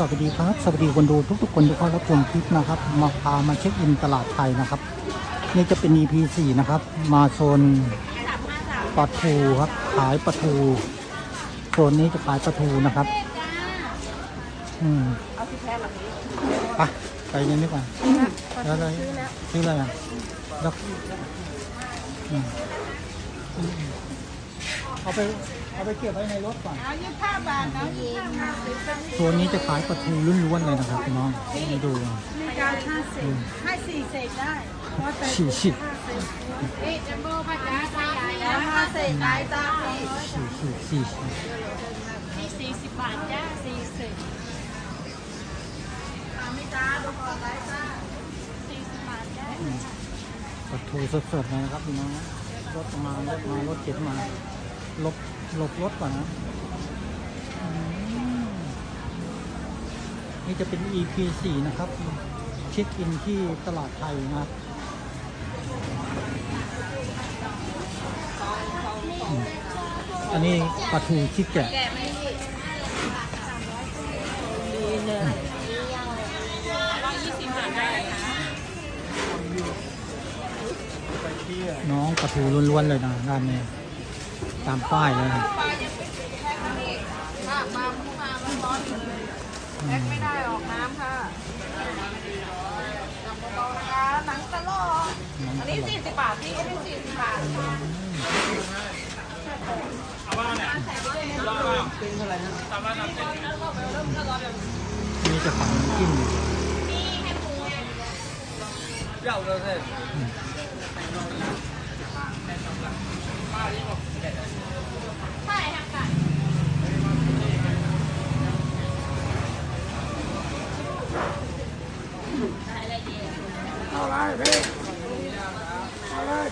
สวัสดีครับ สวัสดีคนดูทุกๆ คนที่เข้ารับชมคลิปนะครับ มาพามาเช็คอินตลาดไทยนะครับ นี่จะเป็น EP 4นะครับ มาโซนปลาทูครับ ขายปลาทูโซนนี้จะขายปลาทูนะครับ อืมไปไปเงินดีกว่าแล้วอะไรซื้ออะไรอะแล้วเอาไป เอาไปเก็บไว้ในรถก่อนเอายี่ห้าบาทนะยี่ห้าบาทสิบเป็นตัวนี้จะขายปลาทูล้วนๆเลยนะครับพี่น้องนี่ดูมีการห้าสิบให้สี่เศษได้เพราะแต่สี่สิบนี่จัมโบ้ป้าจ๋าใส่ใหญ่แล้วห้าเศษได้จ้าพี่สี่สิบสี่สิบนี่สี่สิบบาทจ้าสี่เศษทำไม่จ้าดูก่อนได้จ้าสี่สิบบาทจ้าปลาทูสดๆเลยนะครับพี่น้องรถมา รถมา รถเก็บมาหลบ หลบรถก่อนนะอืมนี่จะเป็น EP 4นะครับ เช็คอินที่ตลาดไทยนะครับอืมอันนี้ปลาทูชิแกะแกะไหมพี่ดีเลยร้อยยี่สิบบาทได้ค่ะน้องปลาทูล้วนๆเลยนะด้านนี้ ตามป้ายเลยนะปลายังไม่ติดแพ็คนี่ค่ะมาเพิ่งมามันร้อนอยู่เลยแพ็คไม่ได้ออกน้ำค่ะจับเบาๆนะคะหนังตะลออันนี้สี่สิบบาทพี่อันนี้สี่สิบบาทนี่จะของน้ำจิ้มใ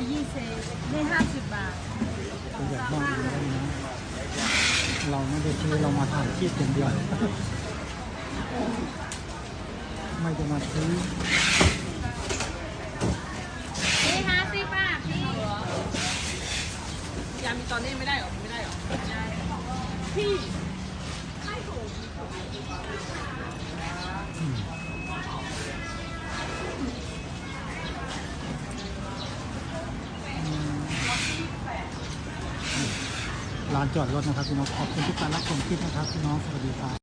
อยยี่สิบนี่ห้าสิบบาทตัวใหญ่มากเลยนะเราไม่ได้ซื้อเรามาถ่ายคลิปอย่างเดียว ไม่จะมาซื้อนี่ห้าสิบบาทพี่ยามีตอนนี้ไม่ได้หรอ ไม่ได้หรอพี่ ลานจอดรถนะครับพี่น้องขอบคุณทุกการรับชมคลิปนะครับพี่น้องสวัสดีครับ